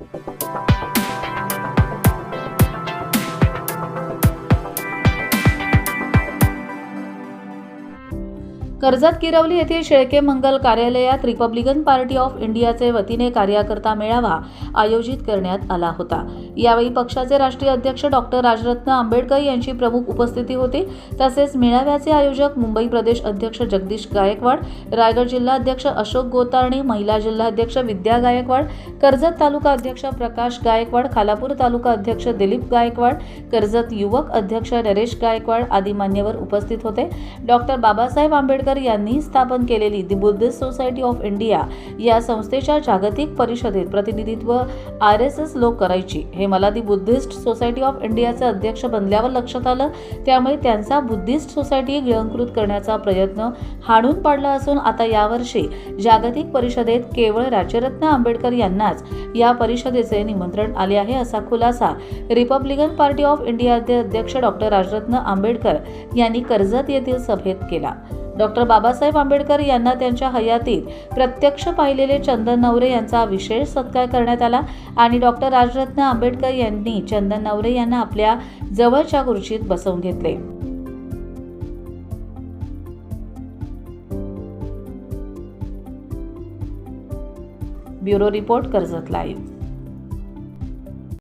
Thank you. Karjat किरवली येथील शेळके मंगल कार्यालयात Republican party of इंडियाचे वतीने कार्यकर्ता मेळावा आयोजित करण्यात आला होता. यावेळी पक्षाचे राष्ट्रीय अध्यक्ष डॉक्टर राजरत्न आंबेडकर यांची प्रमुख उपस्थिती होती. तसेच मेळाव्याचे आयोजक मुंबई प्रदेश अध्यक्ष जगदीश गायकवाड रायगड जिल्हा अध्यक्ष अशोक गोतारणे महिला जिल्हा अध्यक्ष विद्या गायकवाड कर्जत तालुका अध्यक्ष प्रकाश गायकवाड खालापूर तालुका अध्यक्ष दिलीप गायकवाड कर्जत युवक अध्यक्ष नरेश गायकवाड आदी मान्यवर उपस्थित होते. डॉक्टर बाबासाहेब आंबेडकर आंबेडकर यांनी स्थापन केलेली the Buddhist society of India या संस्थेच्या जागतिक परिषदेत प्रतिनिधित्व आर एस एस लोक करायची. हे मला दी बुद्धिस्ट सोसायटी ऑफ इंडियाचे अध्यक्ष बनल्यावर लक्षात आलं. त्यामुळे त्यांचा बुद्धिस्ट सोसायटी गिळंकृत करण्याचा प्रयत्न हाणून पाडला असून आता यावर्षी जागतिक परिषदेत केवळ राज्यरत्न आंबेडकर यांनाच या परिषदेचे निमंत्रण आले आहे असा खुलासा रिपब्लिकन पार्टी ऑफ इंडियाचे अध्यक्ष डॉक्टर राजरत्न आंबेडकर यांनी कर्जत येथील सभेत केला. डॉक्टर बाबासाहेब आंबेडकर यांना त्यांच्या हयातीत प्रत्यक्ष पाहिलेले चंदन नवरे यांचा विशेष सत्कार करण्यात आला आणि डॉक्टर राजरत्न आंबेडकर यांनी चंदन नवरे यांना आपल्या जवळच्या खुर्चीत बसवून घेतले. Bureau report Karjat live.